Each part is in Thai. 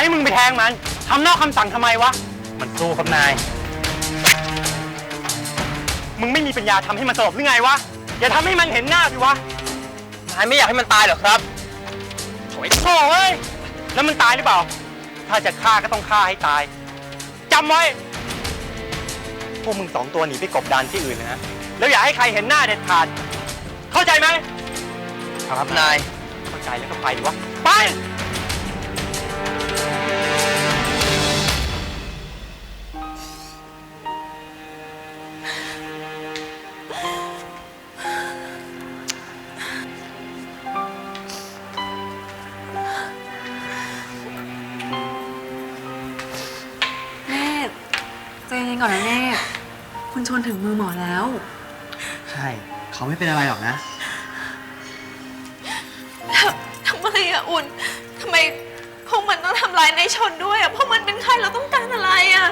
ให้มึงไปแทงมันทำนอกคำสั่งทำไมวะ มันสู้ครับนาย มึงไม่มีปัญญาทำให้มันสลบหรือไงวะ อย่าทำให้มันเห็นหน้าสิวะ นายไม่อยากให้มันตายหรอครับโถ่ไอ้โถ่เอ้ย แล้วมันตายหรือเปล่า ถ้าจะฆ่าก็ต้องฆ่าให้ตาย จำไว้ พวกมึงสองตัวหนีไปกบดานที่อื่นนะ แล้วอย่าให้ใครเห็นหน้าเด็ดขาด เข้าใจไหม ครับนาย เข้าใจแล้วก็ไปดิวะ ไป เนตใจเย็นก่อนนะเนตคุณชนถึงมือหมอแล้ว ใช่ เขาไม่เป็นอะไรหรอกนะ ทำไมอะอุ่น ทำไมพวกมันต้องทำร้ายนายชนด้วยอะเพราะมันเป็นใครเราต้องการอะไรอะ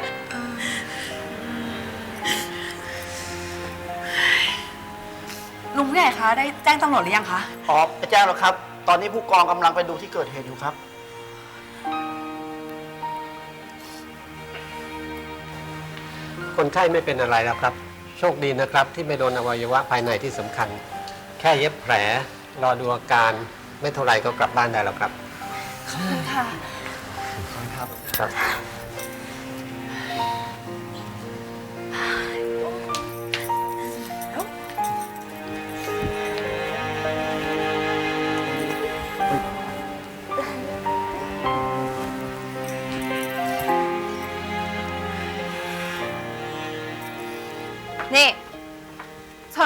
ลุงผู้ใหญ่คะได้แจ้งตำรวจหรือยังคะ อ๋อไปแจ้งแล้วครับ ตอนนี้ผู้กองกำลังไปดูที่เกิดเหตุอยู่ครับ คนไข้ไม่เป็นอะไรแล้วครับ โชคดีนะครับที่ไม่โดนอวัยวะภายในที่สำคัญ แค่เย็บแผลรอดูอาการไม่เท่าไหร่ก็กลับบ้านได้แล้วครับ ขอบคุณค่ะ ครับ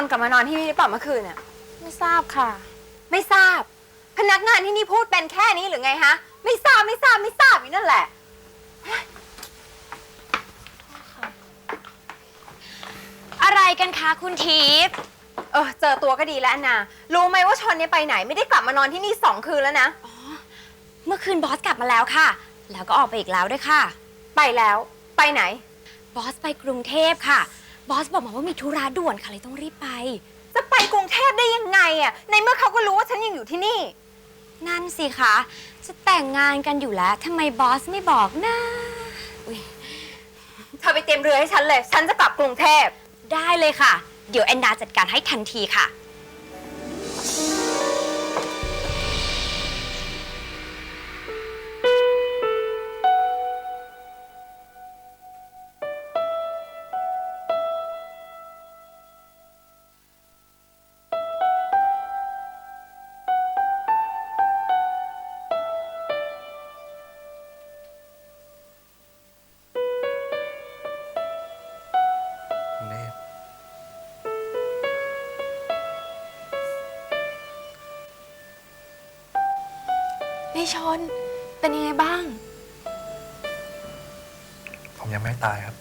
นกลับมานอนที่นี่หรือเปล่าเมื่อคืนเนี่ยไม่ทราบค่ะ ไม่ทราบ พนักงานที่นี่พูดเป็นแค่นี้หรือไงฮะ ไม่ทราบไม่ทราบไม่ทราบอยู่นั่นแหละ อะไรกันคะคุณทิพย์เออเจอตัวก็ดีแล้วอันนา รู้ไหมว่าชนเนี่ยไปไหนไม่ได้กลับมานอนที่นี่สองคืนแล้วนะ เมื่อคืนบอสกลับมาแล้วค่ะ แล้วก็ออกไปอีกแล้วด้วยค่ะ ไปแล้ว ไปไหน บอสไปกรุงเทพค่ะ บอสบอกมาว่ามีธุระด่วนค่ะเลยต้องรีบไป จะไปกรุงเทพได้ยังไงอะในเมื่อเขาก็รู้ว่าฉันยังอยู่ที่นี่ นั่นสิคะจะแต่งงานกันอยู่แล้วทำไมบอสไม่บอกนะอุ๊ยเธอไปเตรียมเรือให้ฉันเลย ฉันจะกลับกรุงเทพ ได้เลยค่ะ เดี๋ยวแอนนาจัดการให้ทันทีค่ะ นายชน เป็นยังไงบ้าง ผมยังไม่ตายครับ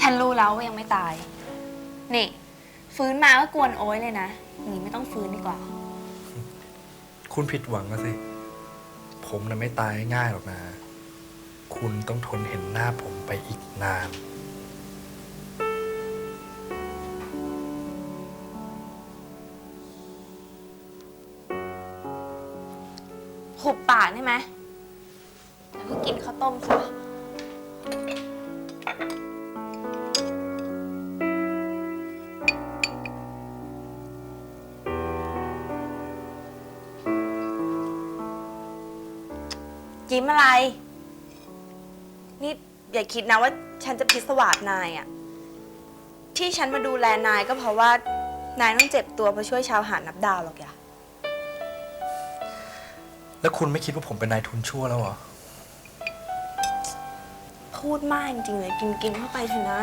ฉันรู้แล้วว่ายังไม่ตาย นี่ ฟื้นมาก็กวนโอ้ยเลยนะอย่างนี้ไม่ต้องฟื้นดีกว่า คุณผิดหวังแล้วสิ ผมน่ะไม่ตายง่ายหรอกนะ คุณต้องทนเห็นหน้าผมไปอีกนาน ยิ้มอะไร นี่อย่าคิดนะว่าฉันจะพิศวาสนายอะที่ฉันมาดูแลนายก็เพราะว่านายต้องเจ็บตัวเพื่อช่วยชาวหาดนับดาวหรอกอย่าแล้วคุณไม่คิดว่าผมเป็นนายทุนชั่วแล้วเหรอ พูดมากจริงๆเลยกินกินเข้าไปเถอะนะ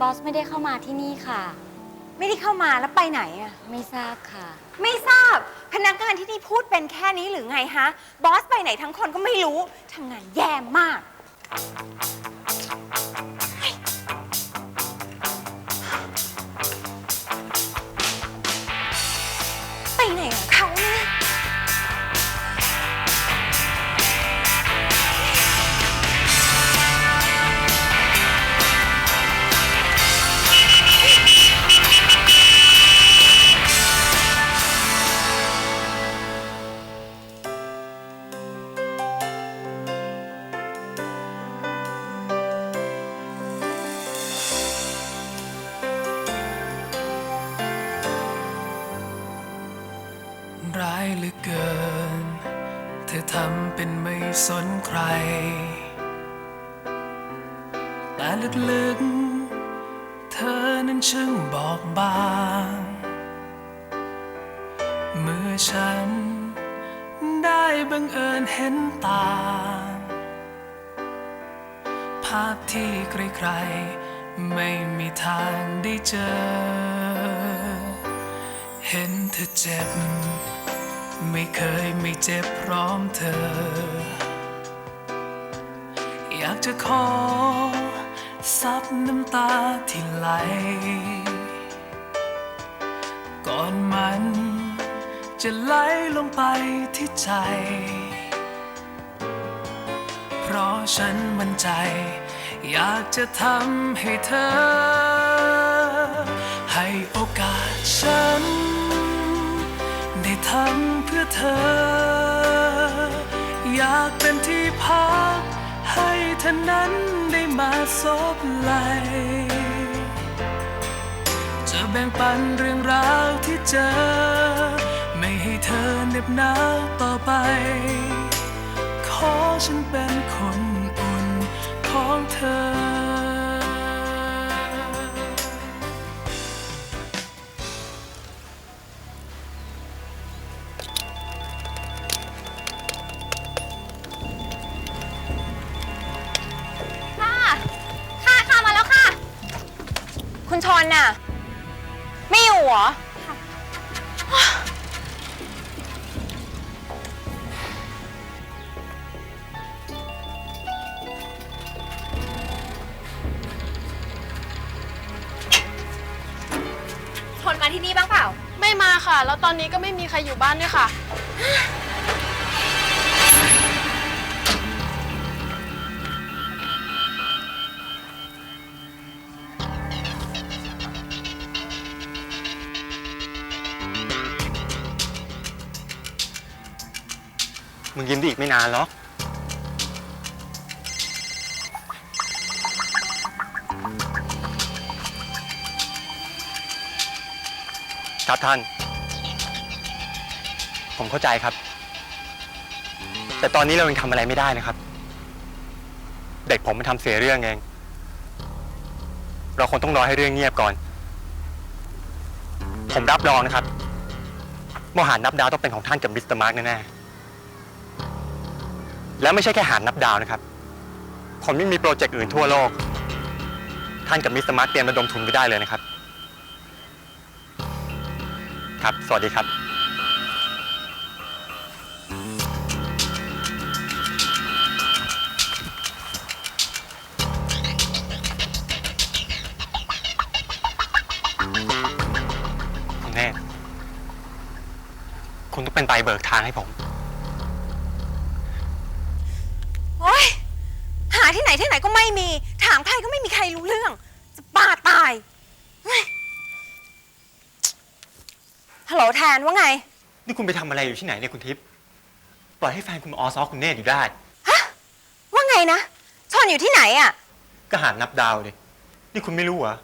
บอสไม่ได้เข้ามาที่นี่ค่ะ ไม่ได้เข้ามาแล้วไปไหนอะไม่ทราบค่ะ ไม่ทราบพนักงานที่นี่พูดเป็นแค่นี้หรือไงฮะ บอสไปไหนทั้งคนก็ไม่รู้ทำงานแย่มาก สนใคร แต่ลึกๆ เธอนั้นช่างบอกบาง เมื่อฉันได้บังเอิญเห็นตา ภาพที่ใครๆ ไม่มีทางได้เจอ เห็นเธอเจ็บไม่เคยไม่เจ็บพร้อมเธอ อยากจะขอซับน้ำตาที่ไหล ก่อนมันจะไหลลงไปที่ใจ เพราะฉันมั่นใจ อยากจะทำให้เธอ ให้โอกาสฉัน ได้ทำเพื่อเธอ อยากเป็นที่พัก ให้ท่านั้นได้มาสบไหลจะแบ่งปันเรื่องราวที่เจอ ไม่ให้เธอเหน็บหนาวต่อไป ขอฉันเป็นคนอุ่นของเธอ เหรอชนมาที่นี่บ้างเปล่า ไม่มาค่ะ แล้วตอนนี้ก็ไม่มีใครอยู่บ้านด้วยค่ะ มึงยิ้มได้อีกไม่นานหรอก ครับท่าน ผมเข้าใจครับ แต่ตอนนี้เรายังทำอะไรไม่ได้นะครับ เด็กผมมันทำเสียเรื่องเอง เราคงต้องรอให้เรื่องเงียบก่อน ผมรับรองนะครับว่าหารนับดาวต้องเป็นของท่านกับมิสเตอร์มาร์กแน่ๆ แล้วไม่ใช่แค่หารนับดาวนะครับ ผมยังมีโปรเจกต์อื่นทั่วโลก ท่านกับมิสเตอร์มาร์กเตรียมระดมทุนไปได้เลยนะครับ ครับ สวัสดีครับ คุณเนตรคุณต้องเป็นใบเบิกทางให้ผม โอ๊ย หาที่ไหนที่ไหนก็ไม่มี ถามใค รก็ไม่มีใครรู้เรื่อง จะบ้าตายเฮ้ยฮัลโหลแทนว่าไง นี่คุณไปทำอะไรอยู่ที่ไหนเนี่ยคุณทิพย์ปล่อยให้แฟนคุณมาออซอคุณเนตรอยู่ได้ว่าไงนะชอนอยู่ที่ไหนอะก็หานับดาวดินี่คุณไม่รู้เหรอ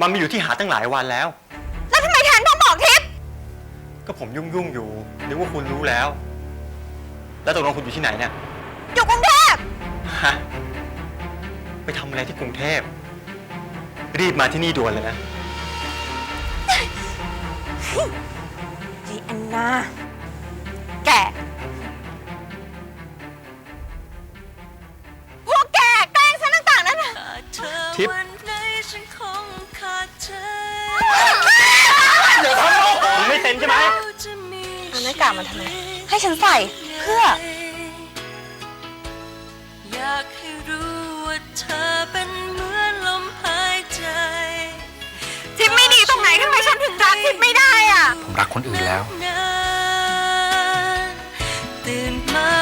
มันมาอยู่ที่หาตั้งหลายวันแล้ว แล้วทำไมแทนต้องบอกทิพย์ก็ผมยุ่งยุ่งๆอยู่นึกว่าคุณรู้แล้ว แล้วตกลงคุณอยู่ที่ไหนเนี่ยอยู่กรุงเทพฮะ ไปทำอะไรที่กรุงเทพ รีบมาที่นี่ด่วนเลยนะ ยายอันนา แก พวกแกแกล้งฉันต่างๆนั่นน่ะทิพย์เดี๋ยวทำลูกมึงไม่เซ็นใช่ไหม เอาหน้ากากมาทำไม ให้ฉันใส่เพื่อ อยากให้รู้ว่า ธอเป็นเหมือนลมหายใจ ทิปไม่ดีตรงไหนทำไมฉันถึงรักทิปไม่ได้อะ ผมรักคนอื่นแล้ว ตื่นมา